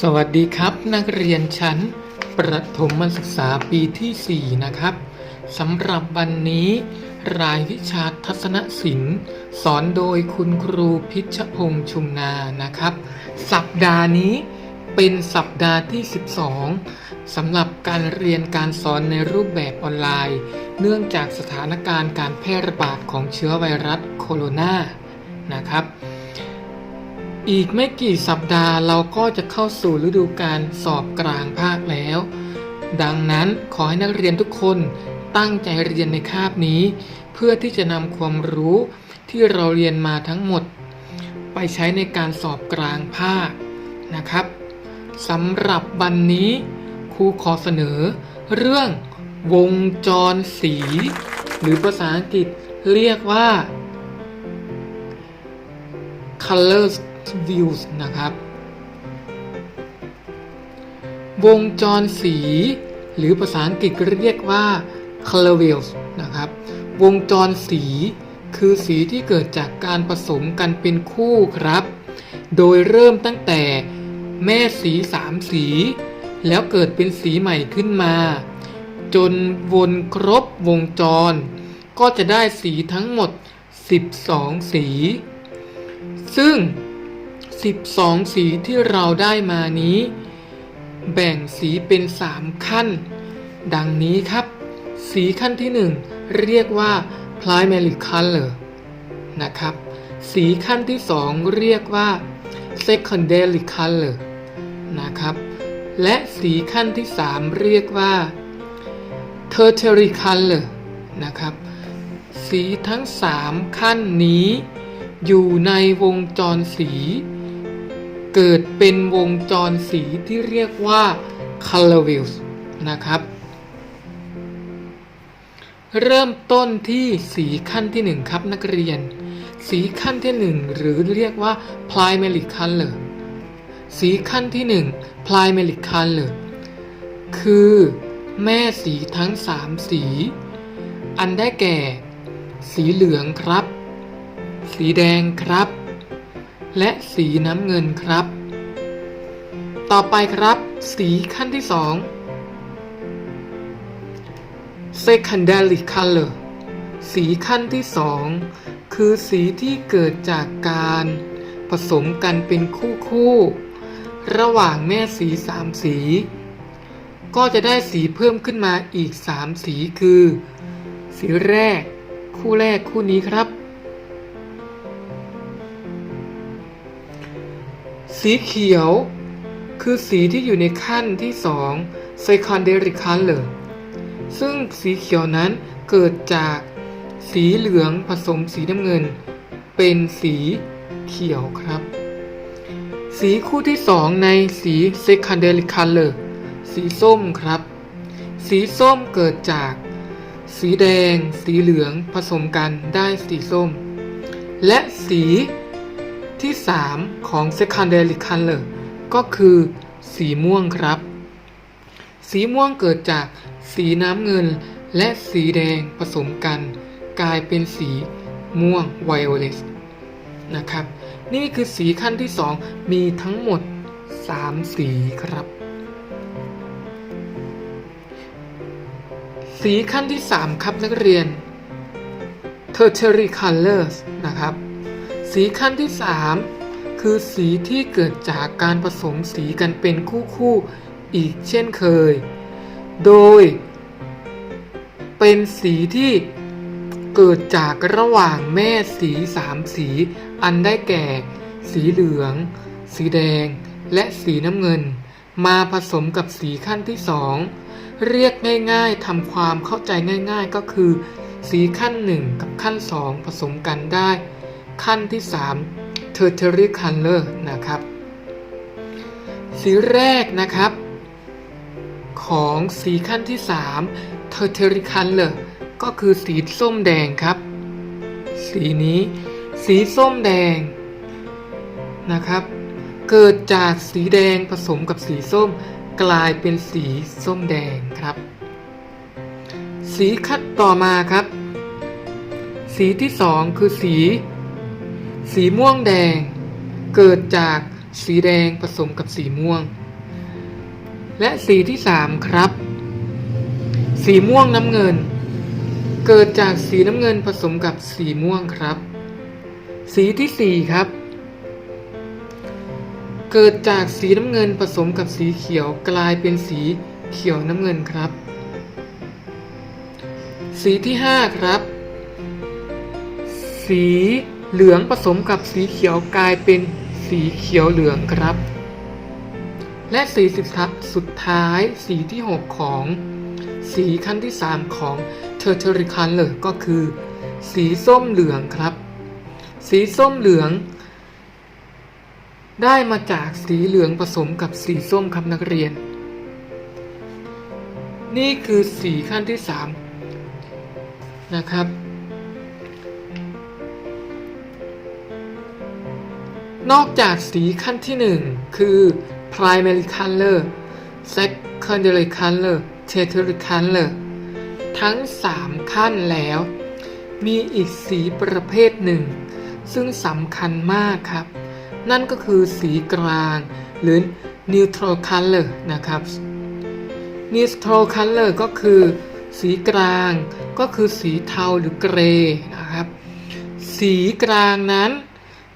สวัสดีครับ นักเรียนชั้น ประถมศึกษาปีที่ 4 นะครับสำหรับวันนี้ รายวิชาทัศนศิลป์สอนโดยคุณครูพิชพงษ์ชุมนานะครับ สัปดาห์นี้เป็นสัปดาห์ที่ 12สำหรับการเรียนการสอนในรูปแบบออนไลน์ เนื่องจากสถานการณ์การแพร่ระบาดของเชื้อไวรัสโคโรนานะครับ อีกไม่กี่สัปดาห์เราก็จะเข้าสู่ฤดูการสอบกลางภาคแล้ว ดังนั้นขอให้นักเรียนทุกคนตั้งใจเรียนในคาบนี้ เพื่อที่จะนำความรู้ที่เราเรียนมาทั้งหมด ไปใช้ในการสอบกลางภาคนะครับสำหรับวันนี้ครูขอเสนอ เรื่องวงจรสี หรือภาษาอังกฤษเรียกว่า colors views นะครับ วงจรสี หรือภาษาอังกฤษเรียกว่า color wheels นะครับ วงจรสี คือสีที่เกิดจากการผสมกันเป็นคู่ครับ โดยเริ่มตั้งแต่แม่สีสามสี แล้วเกิดเป็นสีใหม่ขึ้นมา จนวนครบวงจร ก็จะได้สีทั้งหมด 12 สี ซึ่ง 12 สีที่เราได้มานี้ แบ่งสีเป็น 3 ขั้น ดังนี้ครับ สีขั้นที่ 1 เรียกว่า primary color นะครับ สีขั้นที่ 2 เรียกว่า secondary color นะครับ และสีขั้นที่ 3 เรียกว่า tertiary color นะครับ สีทั้ง 3 ขั้นนี้อยู่ในวงจรสี เกิดเป็นวงจรสีที่เรียกว่า color wheels นะครับ เริ่มต้นที่สีขั้นที่ 1 ครับนักเรียน สีขั้นที่ 1 หรือเรียกว่า primary color สีขั้นที่ 1 primary color คือแม่สีทั้ง 3 สี อันได้แก่ สีเหลืองครับ สีแดงครับ และสีน้ำเงินครับ ต่อไปครับ สีขั้นที่ 2 secondary color สีขั้นที่ 2 คือสีที่เกิดจากการผสมกันเป็นคู่คู่ๆระหว่างแม่สีสามสี ก็จะได้สีเพิ่มขึ้นมาอีก 3 สีคือ สีแรก คู่แรกคู่นี้ครับ สีเขียว คือสีที่อยู่ในขั้นที่2 secondary color ซึ่งสีเขียวนั้นเกิดจากสีเหลืองผสมสีน้ำเงิน เป็นสีเขียวครับ สีคู่ที่ 2 ในสี secondary color สีส้มครับ สีส้มเกิดจาก สีแดง สีเหลืองผสมกันได้สีส้ม และสี ที่ 3 ของ secondary color ก็คือสีม่วงครับ สีม่วงเกิดจากสีน้ำเงินและสีแดงผสมกัน กลายเป็นสีม่วง violet นะครับ นี่คือสีขั้นที่ 2 มีทั้งหมด 3 สีครับ สีขั้นที่ 3 ครับนักเรียน tertiary colors นะครับ สีขั้นที่ 3 คือสีที่เกิดจากการผสมสีกันเป็นคู่ๆอีกเช่นเคย โดย เป็นสีที่เกิดจากระหว่างแม่สีสามสี อันได้แก่ สีเหลือง สีแดง และสีน้ำเงิน มาผสมกับสีขั้นที่สองเรียกง่ายๆทำความเข้าใจง่าย ๆ ก็คือ สีขั้นหนึ่งกับขั้นสองผสมกันได้ ขั้นที่3 tertiary color นะครับ สีแรกนะครับ ของสีขั้นที่3 tertiary color ก็คือสีส้มแดงครับ สีนี้สีส้มแดงนะครับ เกิดจากสีแดงผสมกับสีส้มกลายเป็นสีส้มแดงครับ สีขั้นต่อมาครับ สีที่สองคือสี สีม่วงแดง เกิดจากสีแดงผสมกับสีม่วง และสีที่3ครับ สีม่วงน้ำเงิน เกิดจากสีน้ำเงินผสมกับสีม่วงครับ สีที่4ครับ เกิดจากสีน้ำเงินผสมกับสีเขียวกลายเป็นสีเขียวน้ำเงินครับ สีที่5ครับ สี เหลืองผสมกับสีเขียวกลายเป็นสีเขียวเหลืองครับ และสีสิบทัสุดท้ายสีที่ 6 ของ สีขั้นที่ 3 ของ tertiary color ก็คือ สีส้มเหลืองครับ สีส้มเหลือง ได้มาจากสีเหลืองผสมกับสีส้มครับนักเรียน นี่คือสีขั้นที่ 3 นะครับ นอกจากสีขั้นที่ 1 คือ primary color secondary color tertiary color ทั้ง 3 ขั้นแล้ว มีอีกสีประเภทหนึ่ง ซึ่งสำคัญมากครับ นั่นก็คือสีกลาง หรือ neutral color นะครับ neutral color ก็คือ สีกลางก็คือสีเทาหรือเกรย์นะครับ สีกลางนั้น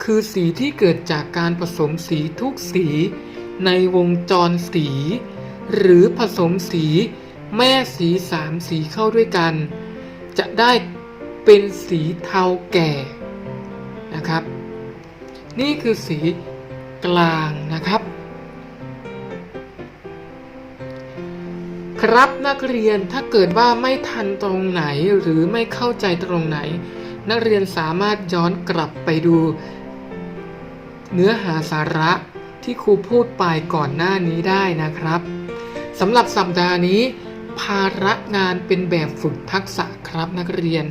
คือสีที่เกิดจากการผสมสีทุกสีในวงจรสี หรือผสมสีแม่สีสามสีเข้าด้วยกัน จะได้เป็นสีเทาแก่นะครับ นี่คือสีกลางนะครับ ครับนักเรียนถ้าเกิดว่าไม่ทันตรงไหนหรือไม่เข้าใจตรงไหน นักเรียนสามารถย้อนกลับไปดู เนื้อหาสาระที่ครูพูดไปก่อนหน้านี้ได้นะครับสำหรับสัปดาห์นี้ ภาระงานเป็นแบบฝึกทักษะครับนักเรียน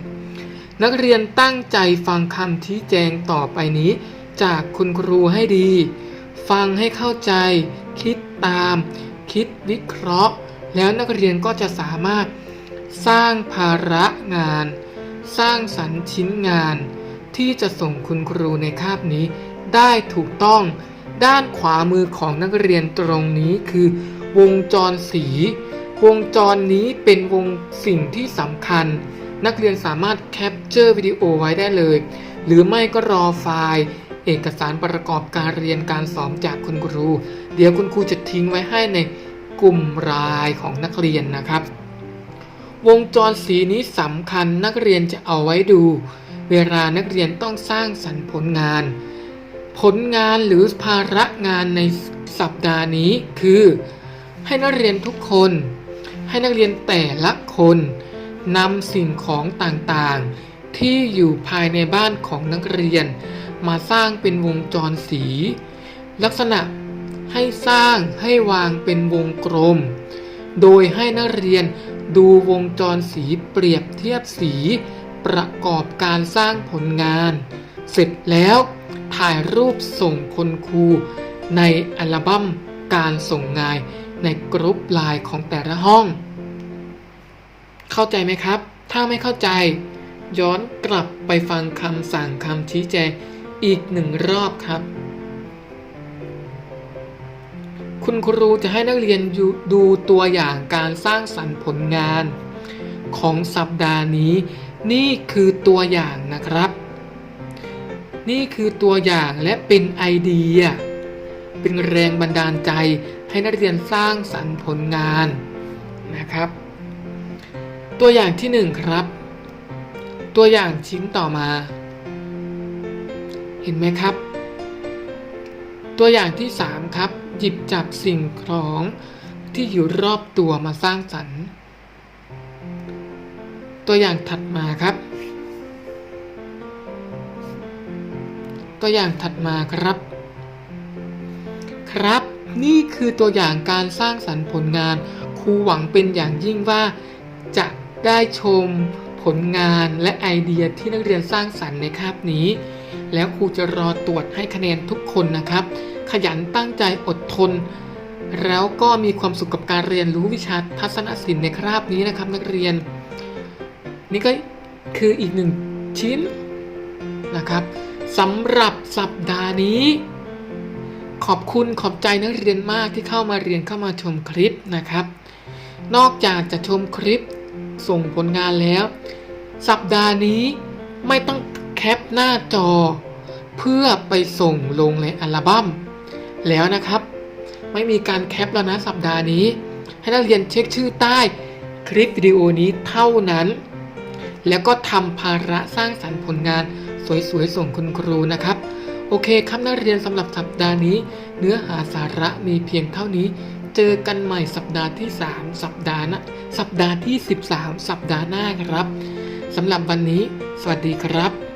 นักเรียนตั้งใจฟังคำชี้แจงต่อไปนี้ จากคุณครูให้ดี ฟังให้เข้าใจ คิดตาม คิดวิเคราะห์ แล้วนักเรียนก็จะสามารถสร้างภาระงาน สร้างสรรค์ชิ้นงาน ที่จะส่งคุณครูในคาบนี้ ได้ถูกต้อง ด้านขวามือของนักเรียนตรงนี้คือ วงจรสี วงจรนี้เป็นวงสิ่งที่สำคัญ นักเรียนสามารถแคปเจอร์วิดีโอไว้ได้เลย หรือไม่ก็รอไฟล์เอกสารประกอบการเรียนการสอนจากคุณครู เดี๋ยวคุณครูจะทิ้งไว้ให้ในกลุ่มรายของนักเรียนนะครับ วงจรสีนี้สำคัญนักเรียนจะเอาไว้ดู เวลานักเรียนต้องสร้างสรรค์ผลงาน ผลงานหรือภาระงานในสัปดาห์นี้คือ ให้นักเรียนทุกคน ให้นักเรียนแต่ละคนนำสิ่งของต่างๆ ที่อยู่ภายในบ้านของนักเรียน มาสร้างเป็นวงจรสี ลักษณะให้สร้างให้วางเป็นวงกลม โดยให้นักเรียนดูวงจรสีเปรียบเทียบสี ประกอบการสร้างผลงาน เสร็จแล้วถ่ายรูปส่งคุณครูในอัลบั้มการส่งงานในกรุ๊ปไลน์ของแต่ละห้อง เข้าใจไหมครับ ถ้าไม่เข้าใจย้อนกลับไปฟังคำสั่งคำชี้แจงอีกหนึ่งรอบครับ คุณครูจะให้นักเรียนดูตัวอย่างการสร้างสรรค์ผลงาน ของสัปดาห์นี้ นี่คือตัวอย่างนะครับ นี่คือตัวอย่างและเป็นไอเดีย เป็นแรงบันดาลใจให้นักเรียนสร้างสรรค์ผลงานนะครับ ตัวอย่างที่หนึ่งครับ ตัวอย่างชิ้นต่อมา เห็นไหมครับ ตัวอย่างที่สามครับ หยิบจับสิ่งของที่อยู่รอบตัวมาสร้างสรรค์ ตัวอย่างถัดมาครับ ตัวอย่างถัดมาครับ ครับ นี่คือตัวอย่างการสร้างสรรค์ผลงาน ครูหวังเป็นอย่างยิ่งว่า จะได้ชมผลงานและไอเดียที่นักเรียนสร้างสรรค์ในคาบนี้ แล้วครูจะรอตรวจให้คะแนนทุกคนนะครับ ขยันตั้งใจอดทน แล้วก็มีความสุขกับการเรียนรู้วิชาทัศนศิลป์ในคาบนี้นะครับ นักเรียน นี่ก็คืออีกหนึ่งชิ้นนะครับ สำหรับสัปดาห์นี้ ขอบคุณขอบใจนักเรียนมากที่เข้ามาเรียนเข้ามาชมคลิปนะครับ นอกจากจะชมคลิปส่งผลงานแล้ว สัปดาห์นี้ไม่ต้องแคปหน้าจอ เพื่อไปส่งลงในอัลบั้มแล้วนะครับ ไม่มีการแคปแล้วนะสัปดาห์นี้ ให้นักเรียนเช็คชื่อใต้คลิปวิดีโอนี้เท่านั้น แล้วก็ทำภาระสร้างสรรค์ผลงาน สวยๆส่งคุณครูนะครับ โอเคครับนักเรียนสำหรับสัปดาห์นี้ เนื้อหาสาระมีเพียงเท่านี้ เจอกันใหม่สัปดาห์ที่ 3 สัปดาห์นะสัปดาห์ที่ 13 สัปดาห์หน้าครับสำหรับวันนี้ สวัสดีครับ